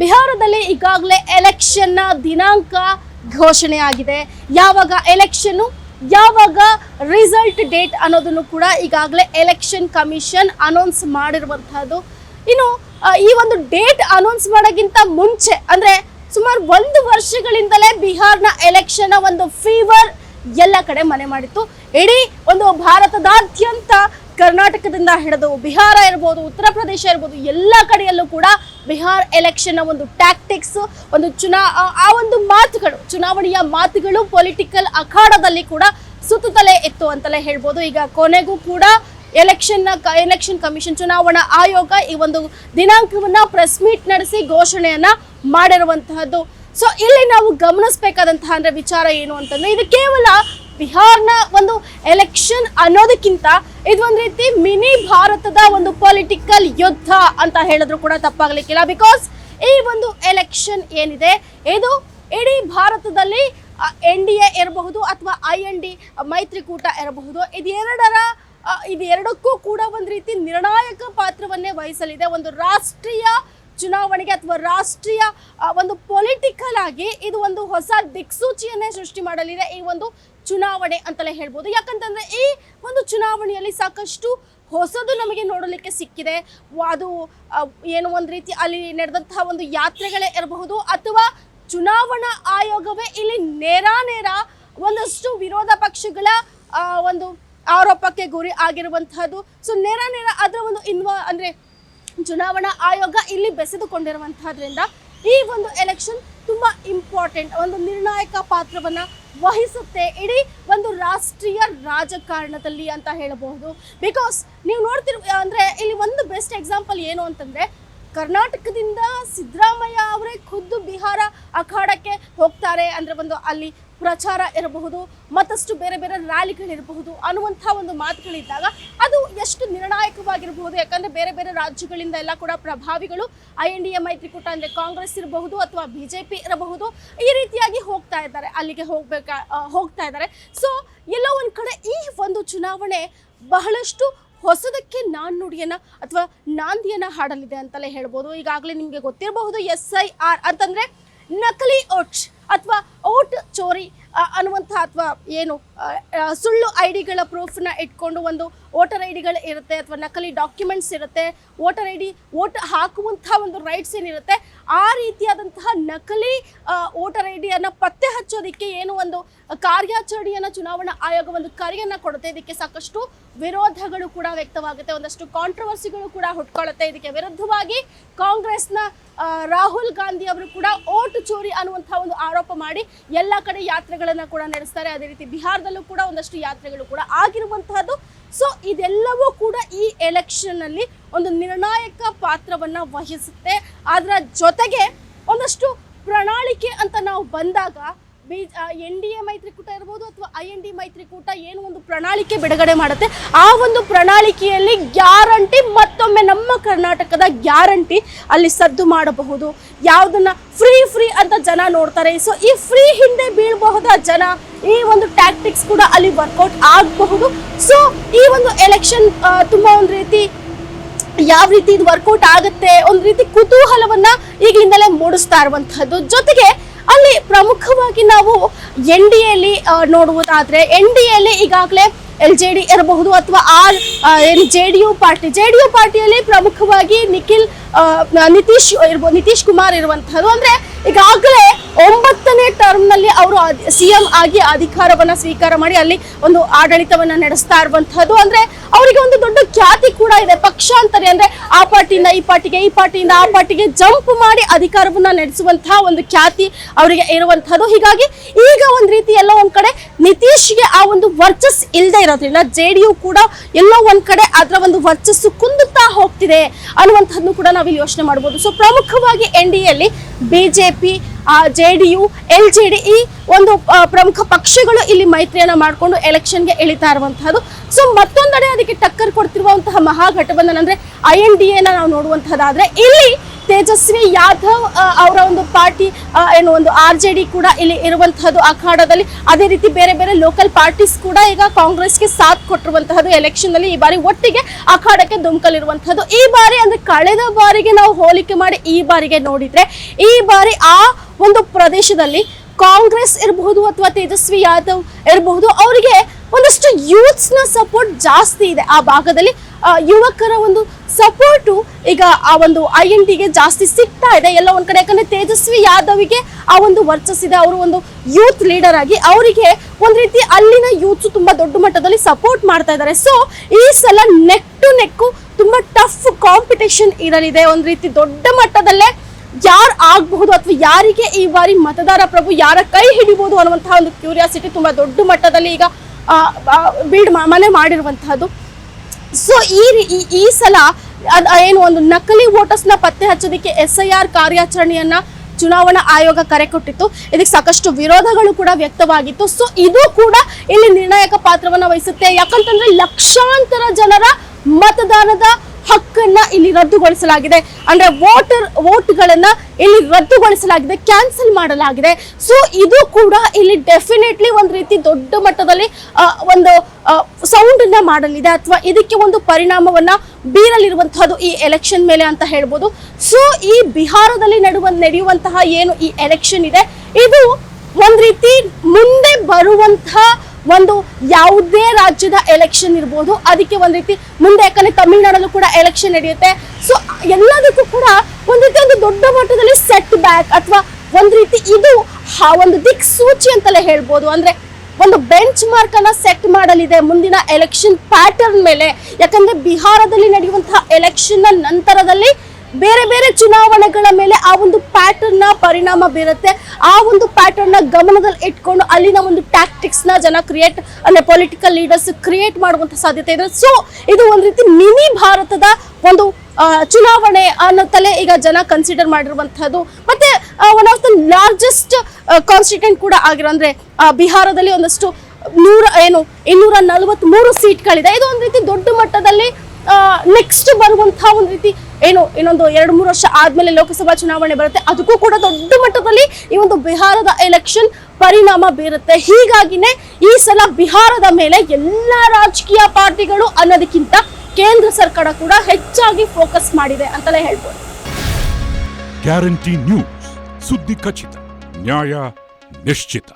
ಬಿಹಾರದಲ್ಲಿ ಈಗಾಗಲೇ ಎಲೆಕ್ಷನ್ನ ದಿನಾಂಕ ಘೋಷಣೆ ಆಗಿದೆ ಯಾವಾಗ ಎಲೆಕ್ಷನ್ನು, ಯಾವಾಗ ರಿಸಲ್ಟ್ ಡೇಟ್ ಅನ್ನೋದನ್ನು ಕೂಡ ಈಗಾಗಲೇ ಎಲೆಕ್ಷನ್ ಕಮಿಷನ್ ಅನೌನ್ಸ್ ಮಾಡಿರುವಂತಹದ್ದು. ಇನ್ನು ಈ ಒಂದು ಡೇಟ್ ಅನೌನ್ಸ್ ಮಾಡೋಕ್ಕಿಂತ ಮುಂಚೆ, ಅಂದ್ರೆ ಸುಮಾರು ಒಂದು ವರ್ಷಗಳಿಂದಲೇ ಬಿಹಾರ್ನ ಎಲೆಕ್ಷನ್ನ ಒಂದು ಫೀವರ್ ಎಲ್ಲ ಕಡೆ ಮನೆ ಮಾಡಿತ್ತು. ಇಡೀ ಒಂದು ಭಾರತದಾದ್ಯಂತ ಕರ್ನಾಟಕದಿಂದ ಹಿಡಿದು ಬಿಹಾರ ಇರ್ಬೋದು, ಉತ್ತರ ಪ್ರದೇಶ ಇರ್ಬೋದು, ಎಲ್ಲ ಕಡೆಯಲ್ಲೂ ಕೂಡ ಬಿಹಾರ್ ಎಲೆಕ್ಷನ್ ಒಂದು ಟ್ಯಾಕ್ಟಿಕ್ಸ್ ಒಂದು ಚುನಾ, ಆ- ಒಂದು ಮಾತುಗಳು, ಚುನಾವಣೆಯ ಮಾತುಗಳು ಪೊಲಿಟಿಕಲ್ ಅಖಾಡದಲ್ಲಿ ಕೂಡ ಸುತ್ತಲೇ ಇತ್ತು ಅಂತಲೇ ಹೇಳ್ಬೋದು. ಈಗ ಕೊನೆಗೂ ಕೂಡ ಎಲೆಕ್ಷನ್ ಎಲೆಕ್ಷನ್ ಕಮಿಷನ್ ಚುನಾವಣಾ ಆಯೋಗ ಈ ಒಂದು ದಿನಾಂಕವನ್ನ ಪ್ರೆಸ್ ಮೀಟ್ ನಡೆಸಿ ಘೋಷಣೆಯನ್ನು ಮಾಡಿರುವಂತಹದ್ದು. ಸೊ ಇಲ್ಲಿ ನಾವು ಗಮನಿಸಬೇಕಾದಂತಹ ಅಂದರೆ ವಿಚಾರ ಏನು ಅಂತಂದ್ರೆ, ಇದು ಕೇವಲ ಬಿಹಾರ್ನ ಒಂದು ಎಲೆಕ್ಷನ್ ಅನ್ನೋದಕ್ಕಿಂತ ಇದು ಒಂದು ರೀತಿ ಮಿನಿ ಭಾರತದ ಒಂದು ಪೊಲಿಟಿಕಲ್ ಯುದ್ಧ ಅಂತ ಹೇಳಿದ್ರು ಕೂಡ ತಪ್ಪಾಗ್ಲಿಕ್ಕಿಲ್ಲ ಬಿಕಾಸ್ ಈ ಒಂದು ಎಲೆಕ್ಷನ್ ಏನಿದೆ, ಇದು ಇಡೀ ಭಾರತದಲ್ಲಿ ಎನ್ ಡಿ ಎ ಇರಬಹುದು ಅಥವಾ ಐ ಎನ್ ಡಿ, ಮೈತ್ರಿಕೂಟ ಇರಬಹುದು, ಇದೆರಡರ ಇದೆರಡಕ್ಕೂ ಕೂಡ ಒಂದು ರೀತಿ ನಿರ್ಣಾಯಕ ಪಾತ್ರವನ್ನೇ ವಹಿಸಲಿದೆ. ಒಂದು ರಾಷ್ಟ್ರೀಯ ಚುನಾವಣೆಗೆ ಅಥವಾ ರಾಷ್ಟ್ರೀಯ ಒಂದು ಪೊಲಿಟಿಕಲ್ ಆಗಿ ಇದು ಒಂದು ಹೊಸ ದಿಕ್ಸೂಚಿಯನ್ನೇ ಸೃಷ್ಟಿ ಮಾಡಲಿದೆ. ಈ ಒಂದು ಚುನಾವಣೆ ಅಂತಲೇ ಹೇಳ್ಬೋದು. ಯಾಕಂತಂದ್ರೆ ಈ ಒಂದು ಚುನಾವಣೆಯಲ್ಲಿ ಸಾಕಷ್ಟು ಹೊಸದು ನಮಗೆ ನೋಡಲಿಕ್ಕೆ ಸಿಕ್ಕಿದೆ. ಅದು ಏನು ಒಂದು ರೀತಿ ಅಲ್ಲಿ ನಡೆದಂತಹ ಒಂದು ಯಾತ್ರೆಗಳೇ ಇರಬಹುದು ಅಥವಾ ಚುನಾವಣಾ ಆಯೋಗವೇ ಇಲ್ಲಿ ನೇರ ನೇರ ಒಂದಷ್ಟು ವಿರೋಧ ಪಕ್ಷಗಳ ಒಂದು ಆರೋಪಕ್ಕೆ ಗುರಿ ಆಗಿರುವಂತಹದ್ದು. ಸೊ ನೇರ ನೇರ ಅದರ ಒಂದು ಇನ್ವ, ಅಂದ್ರೆ ಚುನಾವಣಾ ಆಯೋಗ ಇಲ್ಲಿ ಬೆಸೆದುಕೊಂಡಿರುವಂತಹದ್ರಿಂದ ಈ ಒಂದು ಎಲೆಕ್ಷನ್ ತುಂಬಾ ಇಂಪಾರ್ಟೆಂಟ್ ಒಂದು ನಿರ್ಣಾಯಕ ಪಾತ್ರವನ್ನು ವಹಿಸುತ್ತೆ. ಇಡೀ ಒಂದು ರಾಷ್ಟ್ರೀಯ ರಾಜಕಾರಣದಲ್ಲಿ ಅಂತ ಹೇಳಬಹುದು. ಬಿಕಾಸ್ ನೀವು ನೋಡ್ತಿರ್, ಅಂದರೆ ಇಲ್ಲಿ ಒಂದು ಬೆಸ್ಟ್ ಎಕ್ಸಾಂಪಲ್ ಏನು ಅಂತಂದರೆ, ಕರ್ನಾಟಕದಿಂದ ಸಿದ್ದರಾಮಯ್ಯ ಅವರೇ ಖುದ್ದು ಬಿಹಾರ ಅಖಾಡಕ್ಕೆ ಹೋಗ್ತಾರೆ ಅಂದರೆ ಒಂದು ಅಲ್ಲಿ ಪ್ರಚಾರ ಇರಬಹುದು, ಮತ್ತಷ್ಟು ಬೇರೆ ಬೇರೆ ರ್ಯಾಲಿಗಳಿರಬಹುದು ಅನ್ನುವಂಥ ಒಂದು ಮಾತುಗಳಿದ್ದಾಗ ಅದು ಎಷ್ಟು ನಿರ್ಣಾಯಕವಾಗಿರಬಹುದು? ಯಾಕಂದರೆ ಬೇರೆ ಬೇರೆ ರಾಜ್ಯಗಳಿಂದ ಎಲ್ಲ ಕೂಡ ಪ್ರಭಾವಿಗಳು ಐ ಎನ್ ಡಿ ಎ ಮೈತ್ರಿಕೂಟ ಅಂದರೆ ಕಾಂಗ್ರೆಸ್ ಇರಬಹುದು ಅಥವಾ ಬಿ ಜೆ ಪಿ ಇರಬಹುದು, ಈ ರೀತಿಯಾಗಿ ಹೋಗ್ತಾ ಇದ್ದಾರೆ, ಅಲ್ಲಿಗೆ ಹೋಗ್ಬೇಕಾ ಹೋಗ್ತಾ ಇದ್ದಾರೆ. ಸೊ ಎಲ್ಲೋ ಒಂದು ಕಡೆ ಈ ಒಂದು ಚುನಾವಣೆ ಬಹಳಷ್ಟು ಹೊಸದಕ್ಕೆ ನಾಣ್ಣುಡಿಯನ್ನ ಅಥವಾ ನಾಂದಿಯನ್ನ ಹಾಡಲಿದೆ ಅಂತಲೇ ಹೇಳ್ಬೋದು. ಈಗಾಗಲೇ ನಿಮಗೆ ಗೊತ್ತಿರಬಹುದು ಎಸ್ ಐ ಆರ್ ಅಂತಂದ್ರೆ ನಕಲಿ ಓಟ್ ಅಥವಾ ಓಟ್ ಚೋರಿ ಅನ್ನುವಂಥ ಅಥವಾ ಏನು ಸುಳ್ಳು ಐ ಡಿಗಳ ಪ್ರೂಫ್ನ ಇಟ್ಕೊಂಡು ಒಂದು ವೋಟರ್ ಐ ಡಿಗಳು ಇರುತ್ತೆ ಅಥವಾ ನಕಲಿ ಡಾಕ್ಯುಮೆಂಟ್ಸ್ ಇರುತ್ತೆ, ವೋಟರ್ ಐ ಡಿ ವೋಟ್ ಹಾಕುವಂಥ ಒಂದು ರೈಟ್ಸ್ ಏನಿರುತ್ತೆ, ಆ ರೀತಿಯಾದಂತಹ ನಕಲಿ ವೋಟರ್ ಐ ಡಿಯನ್ನು ಪತ್ತೆ ಹಚ್ಚೋದಕ್ಕೆ ಏನು ಒಂದು ಕಾರ್ಯಾಚರಣೆಯನ್ನು ಚುನಾವಣಾ ಆಯೋಗ ಒಂದು ಕರೆಯನ್ನು ಕೊಡುತ್ತೆ. ಇದಕ್ಕೆ ಸಾಕಷ್ಟು ವಿರೋಧಗಳು ಕೂಡ ವ್ಯಕ್ತವಾಗುತ್ತೆ. ಒಂದಷ್ಟು ಕಾಂಟ್ರವರ್ಸಿಗಳು ಕೂಡ ಹುಟ್ಕೊಳ್ಳುತ್ತೆ. ಇದಕ್ಕೆ ವಿರುದ್ಧವಾಗಿ ಕಾಂಗ್ರೆಸ್ನ ರಾಹುಲ್ ಗಾಂಧಿ ಅವರು ಕೂಡ ಓಟು ಚೋರಿ ಅನ್ನುವಂಥ ಒಂದು ಆರೋಪ ಮಾಡಿ ಎಲ್ಲ ಕಡೆ ಯಾತ್ರೆಗಳನ್ನು ಕೂಡ ನಡೆಸ್ತಾರೆ. ಅದೇ ರೀತಿ ಬಿಹಾರದಲ್ಲೂ ಕೂಡ ಒಂದಷ್ಟು ಯಾತ್ರೆಗಳು ಕೂಡ ಆಗಿರುವಂತಹದ್ದು. ಸೊ ಇದೆಲ್ಲವೂ ಕೂಡ ಈ ಎಲೆಕ್ಷನ್ನಲ್ಲಿ ಒಂದು ನಿರ್ಣಾಯಕ ಪಾತ್ರವನ್ನ ವಹಿಸುತ್ತೆ. ಅದರ ಜೊತೆಗೆ ಒಂದಷ್ಟು ಪ್ರಣಾಳಿಕೆ ಅಂತ ನಾವು ಬಂದಾಗ ಬಿ ಎನ್ ಡಿ ಎ ಮೈತ್ರಿಕೂಟ ಇರ್ಬೋದು ಅಥವಾ ಐ ಎನ್ ಡಿ ಮೈತ್ರಿಕೂಟ ಏನು ಒಂದು ಪ್ರಣಾಳಿಕೆ ಬಿಡುಗಡೆ ಮಾಡುತ್ತೆ. ಆ ಒಂದು ಪ್ರಣಾಳಿಕೆಯಲ್ಲಿ ಗ್ಯಾರಂಟಿ ಮತ್ತೊಮ್ಮೆ ನಮ್ಮ ಕರ್ನಾಟಕದ ಗ್ಯಾರಂಟಿ ಅಲ್ಲಿ ಸದ್ದು ಮಾಡಬಹುದು. ಯಾವುದನ್ನ ಫ್ರೀ ಫ್ರೀ ಅಂತ ಜನ ನೋಡ್ತಾರೆ. ಸೊ ಈ ಫ್ರೀ ಹಿಂದೆ ಬೀಳಬಹುದ ಜನ ಈ ಒಂದು ಟ್ಯಾಕ್ಟಿಕ್ಸ್ ಕೂಡ ಅಲ್ಲಿ ವರ್ಕೌಟ್ ಆಗಬಹುದು. ಸೊ ಈ ಒಂದು ಎಲೆಕ್ಷನ್ ತುಂಬಾ ಒಂದು ರೀತಿ ಯಾವ ರೀತಿ ಇದು ವರ್ಕೌಟ್ ಆಗುತ್ತೆ, ಒಂದು ರೀತಿ ಕುತೂಹಲವನ್ನ ಈಗಲಿಂದಲೇ ಮೂಡಿಸ್ತಾ ಇರುವಂತಹದ್ದು. ಜೊತೆಗೆ ಅಲ್ಲಿ ಪ್ರಮುಖವಾಗಿ ನಾವು ಎನ್ ಡಿ ಎಲ್ಲಿ ನೋಡುವುದಾದ್ರೆ, ಎನ್ ಡಿ ಎಲ್ಲಿ ಈಗಾಗಲೇ ಎಲ್ ಜೆ ಡಿ ಇರಬಹುದು ಅಥವಾ ಆರ್ ಏನು J D U party. J D U ಪಾರ್ಟಿಯಲ್ಲಿ ಪ್ರಮುಖವಾಗಿ ನಿಖಿಲ್ ನಿತೀಶ್ ಇರ್ಬೋದು ನಿತೀಶ್ ಕುಮಾರ್ ಇರುವಂತಹದ್ದು ಅಂದ್ರೆ ಈಗಾಗಲೇ ಒಂಬತ್ತನೇ ಟರ್ಮ್ನಲ್ಲಿ ಅವರು ಸಿ ಎಂ ಆಗಿ ಅಧಿಕಾರವನ್ನ ಸ್ವೀಕಾರ ಮಾಡಿ ಅಲ್ಲಿ ಒಂದು ಆಡಳಿತವನ್ನ ನಡೆಸ್ತಾ ಇರುವಂತಹದ್ದು ಅಂದ್ರೆ ಅವರಿಗೆ ಒಂದು ದೊಡ್ಡ ಖ್ಯಾತಿ ಕೂಡ ಇದೆ. ಪಕ್ಷಾಂತರಿ ಅಂದ್ರೆ ಆ ಪಾರ್ಟಿಯಿಂದ ಈ ಪಾರ್ಟಿಗೆ, ಈ ಪಾರ್ಟಿಯಿಂದ ಆ ಪಾರ್ಟಿಗೆ ಜಂಪ್ ಮಾಡಿ ಅಧಿಕಾರವನ್ನ ನಡೆಸುವಂತಹ ಒಂದು ಖ್ಯಾತಿ ಅವರಿಗೆ ಇರುವಂತಹದ್ದು. ಹೀಗಾಗಿ ಈಗ ಒಂದ್ ರೀತಿ ಎಲ್ಲ ಒಂದ್ ಕಡೆ ನಿತೀಶ್ಗೆ ಆ ಒಂದು ವರ್ಚಸ್ ಇಲ್ಲದೆ ಇರೋದ್ರಿಂದ ಜೆ ಕೂಡ ಎಲ್ಲೋ ಒಂದ್ ಕಡೆ ಅದರ ಒಂದು ವರ್ಚಸ್ಸು ಕುಂದುತ್ತಾ ಹೋಗ್ತಿದೆ ಅನ್ನುವಂಥದ್ದು ಕೂಡ ನಾವಿಲ್ಲಿ ಯೋಚನೆ ಮಾಡಬಹುದು ಸೊ ಪ್ರಮುಖವಾಗಿ ಎನ್ ಡಿ ಎಲ್ಲಿ BJP J D U, L J D ಈ ಒಂದು ಪ್ರಮುಖ ಪಕ್ಷಗಳು ಇಲ್ಲಿ ಮೈತ್ರಿಯನ್ನ ಮಾಡಿಕೊಂಡು ಎಲೆಕ್ಷನ್ಗೆ ಇಳಿತಾ ಇರುವಂತಹದ್ದು. ಸೊ ಮತ್ತೊಂದೆಡೆ ಅದಕ್ಕೆ ಟಕ್ಕರ್ ಕೊಡ್ತಿರುವಂತಹ ಮಹಾಘಟಬಂಧನ ಅಂದ್ರೆ ಐ ಎನ್ ಡಿ ಎನ ನಾವು ನೋಡುವಂತಹದ್ದಾದ್ರೆ ಇಲ್ಲಿ ತೇಜಸ್ವಿ ಯಾದವ್ ಅವರ ಒಂದು ಪಾರ್ಟಿ ಏನು ಒಂದು ಆರ್ ಜೆ ಡಿ ಕೂಡ ಇಲ್ಲಿ ಇರುವಂತಹದ್ದು ಅಖಾಡದಲ್ಲಿ ಅದೇ ರೀತಿ ಬೇರೆ ಬೇರೆ ಲೋಕಲ್ ಪಾರ್ಟೀಸ್ ಕೂಡ ಈಗ ಕಾಂಗ್ರೆಸ್ಗೆ ಸಾಥ್ ಕೊಟ್ಟಿರುವಂತಹದ್ದು ಎಲೆಕ್ಷನ್ನಲ್ಲಿ ಈ ಬಾರಿ ಒಟ್ಟಿಗೆ ಅಖಾಡಕ್ಕೆ ದುಮ್ಕಲಿರುವಂತಹದ್ದು ಈ ಬಾರಿ ಅಂದ್ರೆ ಕಳೆದ ಬಾರಿಗೆ ನಾವು ಹೋಲಿಕೆ ಮಾಡಿ ಈ ಬಾರಿಗೆ ನೋಡಿದ್ರೆ ಈ ಬಾರಿ ಆ ಒಂದು ಪ್ರದೇಶದಲ್ಲಿ ಕಾಂಗ್ರೆಸ್ ಇರಬಹುದು ಅಥವಾ ತೇಜಸ್ವಿ ಯಾದವ್ ಇರಬಹುದು, ಅವರಿಗೆ ಒಂದಷ್ಟು ಯೂತ್ಸ್ನ ಸಪೋರ್ಟ್ ಜಾಸ್ತಿ ಇದೆ ಆ ಭಾಗದಲ್ಲಿ. ಯುವಕರ ಒಂದು ಸಪೋರ್ಟು ಈಗ ಆ ಒಂದು ಐ ಎನ್ ಟಿಗೆ ಜಾಸ್ತಿ ಸಿಗ್ತಾ ಇದೆ. ಎಲ್ಲ ಒಂದ್ ಕಡೆ ಯಾಕಂದ್ರೆ ತೇಜಸ್ವಿ ಯಾದವ್ಗೆ ಆ ಒಂದು ವರ್ಚಸ್ಸಿದೆ. ಅವರು ಒಂದು ಯೂತ್ ಲೀಡರ್ ಆಗಿ ಅವರಿಗೆ ಒಂದ್ ರೀತಿ ಅಲ್ಲಿನ ಯೂತ್ಸು ತುಂಬಾ ದೊಡ್ಡ ಮಟ್ಟದಲ್ಲಿ ಸಪೋರ್ಟ್ ಮಾಡ್ತಾ ಇದ್ದಾರೆ. ಸೊ ಈ ಸಲ ನೆಕ್ ಟು ನೆಕ್ಕು ತುಂಬಾ ಟಫ್ ಕಾಂಪಿಟೇಷನ್ ಇರಲಿದೆ. ಒಂದ್ ರೀತಿ ದೊಡ್ಡ ಮಟ್ಟದಲ್ಲೇ ಯಾರು ಆಗಬಹುದು ಅಥವಾ ಯಾರಿಗೆ ಈ ಬಾರಿ ಮತದಾರ ಪ್ರಭು ಯಾರ ಕೈ ಹಿಡಿಬಹುದು ಅನ್ನುವಂತಹ ಒಂದು ಕ್ಯೂರಿಯಾಸಿಟಿ ತುಂಬಾ ದೊಡ್ಡ ಮಟ್ಟದಲ್ಲಿ ಈಗ ಬೀಡ್ ಮನೆ ಮಾಡಿರುವಂತಹದ್ದು. ಸೊ ಈ ಈ- ಸಲ ಏನು ಒಂದು ನಕಲಿ ವೋಟರ್ಸ್ನ ಪತ್ತೆ ಹಚ್ಚೋದಕ್ಕೆ ಎಸ್ ಐ ಆರ್ ಕಾರ್ಯಾಚರಣೆಯನ್ನ ಚುನಾವಣಾ ಆಯೋಗ ಕರೆ ಕೊಟ್ಟಿತ್ತು ಇದಕ್ಕೆ ಸಾಕಷ್ಟು ವಿರೋಧಗಳು ಕೂಡ ವ್ಯಕ್ತವಾಗಿತ್ತು. ಸೊ ಇದು ಕೂಡ ಇಲ್ಲಿ ನಿರ್ಣಾಯಕ ಪಾತ್ರವನ್ನ ವಹಿಸುತ್ತೆ. ಯಾಕಂತಂದ್ರೆ ಲಕ್ಷಾಂತರ ಜನರ ಮತದಾನದ ಹಕ್ಕನ್ನ ಇಲ್ಲಿ ರದ್ದುಗೊಳಿಸಲಾಗಿದೆ. ಅಂದ್ರೆ ವೋಟರ್ ವೋಟ್ಗಳನ್ನ ಇಲ್ಲಿ ರದ್ದುಗೊಳಿಸಲಾಗಿದೆ, ಕ್ಯಾನ್ಸಲ್ ಮಾಡಲಾಗಿದೆ. ಸೊ ಇದು ಕೂಡ ಇಲ್ಲಿ ಡೆಫಿನೆಟ್ಲಿ ಒಂದು ರೀತಿ ದೊಡ್ಡ ಮಟ್ಟದಲ್ಲಿ ಒಂದು ಸೌಂಡ್ ಅನ್ನ ಮಾಡಲಿದೆ ಅಥವಾ ಇದಕ್ಕೆ ಒಂದು ಪರಿಣಾಮವನ್ನ ಬೀರಲಿರುವಂತಹದ್ದು ಈ ಎಲೆಕ್ಷನ್ ಮೇಲೆ ಅಂತ ಹೇಳ್ಬೋದು. ಸೊ ಈ ಬಿಹಾರದಲ್ಲಿ ನಡುವ ನಡೆಯುವಂತಹ ಏನು ಈ ಎಲೆಕ್ಷನ್ ಇದೆ, ಇದು ಒಂದ್ ರೀತಿ ಮುಂದೆ ಬರುವಂತಹ ಒಂದು ಯಾವುದೇ ರಾಜ್ಯದ ಎಲೆಕ್ಷನ್ ಇರ್ಬೋದು, ಅದಕ್ಕೆ ಒಂದು ರೀತಿ ಮುಂದೆ ಯಾಕಂದ್ರೆ ತಮಿಳುನಾಡಲ್ಲೂ ಕೂಡ ಎಲೆಕ್ಷನ್ ನಡೆಯುತ್ತೆ. ಸೊ ಎಲ್ಲದಕ್ಕೂ ಕೂಡ ಒಂದ್ ರೀತಿ ಒಂದು ದೊಡ್ಡ ಮಟ್ಟದಲ್ಲಿ ಸೆಟ್ ಬ್ಯಾಕ್ ಅಥವಾ ಒಂದ್ ರೀತಿ ಇದು ಒಂದು ದಿಕ್ಸೂಚಿ ಅಂತಲೇ ಹೇಳ್ಬೋದು. ಅಂದ್ರೆ ಒಂದು ಬೆಂಚ್ ಮಾರ್ಕ್ ಅನ್ನ ಸೆಟ್ ಮಾಡಲಿದೆ ಮುಂದಿನ ಎಲೆಕ್ಷನ್ ಪ್ಯಾಟರ್ನ್ ಮೇಲೆ. ಯಾಕಂದ್ರೆ ಬಿಹಾರದಲ್ಲಿ ನಡೆಯುವಂತಹ ಎಲೆಕ್ಷನ್ ನಂತರದಲ್ಲಿ ಬೇರೆ ಬೇರೆ ಚುನಾವಣೆಗಳ ಮೇಲೆ ಆ ಒಂದು ಪ್ಯಾಟರ್ನ್ ಪರಿಣಾಮ ಬೀರುತ್ತೆ. ಆ ಒಂದು ಪ್ಯಾಟರ್ನ್ನ ಗಮನದಲ್ಲಿ ಇಟ್ಕೊಂಡು ಅಲ್ಲಿನ ಒಂದು ಟ್ಯಾಕ್ಟಿಕ್ಸ್ನ ಜನ ಕ್ರಿಯೇಟ್ ಅಂದ್ರೆ ಪೊಲಿಟಿಕಲ್ ಲೀಡರ್ಸ್ ಕ್ರಿಯೇಟ್ ಮಾಡುವಂತ ಸಾಧ್ಯತೆ ಇದೆ. ಸೊ ಇದು ಒಂದು ರೀತಿ ಮಿನಿ ಭಾರತದ ಒಂದು ಚುನಾವಣೆ ಅನ್ನೋತಲೇ ಈಗ ಜನ ಕನ್ಸಿಡರ್ ಮಾಡಿರುವಂತಹದ್ದು. ಮತ್ತೆ one of the largest constituent ಕೂಡ ಆಗಿರೋ, ಅಂದ್ರೆ ಬಿಹಾರದಲ್ಲಿ ಒಂದಷ್ಟು ನೂರ, ಏನು, ಇನ್ನೂರ ಸೀಟ್ ಸೀಟ್ಗಳಿದೆ ಇದು ಒಂದು ರೀತಿ ದೊಡ್ಡ ಮಟ್ಟದಲ್ಲಿ ನೆಕ್ಸ್ಟ್ ಬರುವಂತಹ ಒಂದು ರೀತಿ ಏನು, ಇನ್ನೊಂದು ಎರಡು, ಮೂರು ವರ್ಷ ಆದ್ಮೇಲೆ ಲೋಕಸಭಾ ಚುನಾವಣೆ ಬರುತ್ತೆ. ಅದಕ್ಕೂ ಕೂಡ ದೊಡ್ಡ ಮಟ್ಟದಲ್ಲಿ ಈ ಒಂದು ಬಿಹಾರದ ಎಲೆಕ್ಷನ್ ಪರಿಣಾಮ ಬೀರುತ್ತೆ. ಹೀಗಾಗಿನೇ ಈ ಸಲ ಬಿಹಾರದ ಮೇಲೆ ಎಲ್ಲಾ ರಾಜಕೀಯ ಪಾರ್ಟಿಗಳು ಅನ್ನೋದಕ್ಕಿಂತ ಕೇಂದ್ರ ಸರ್ಕಾರ ಕೂಡ ಹೆಚ್ಚಾಗಿ ಫೋಕಸ್ ಮಾಡಿದೆ ಅಂತಲೇ ಹೇಳ್ಬೋದು. ಗ್ಯಾರಂಟಿ ನ್ಯೂಸ್ ಸುದ್ದಿ ಖಚಿತ, ನ್ಯಾಯ ನಿಶ್ಚಿತ.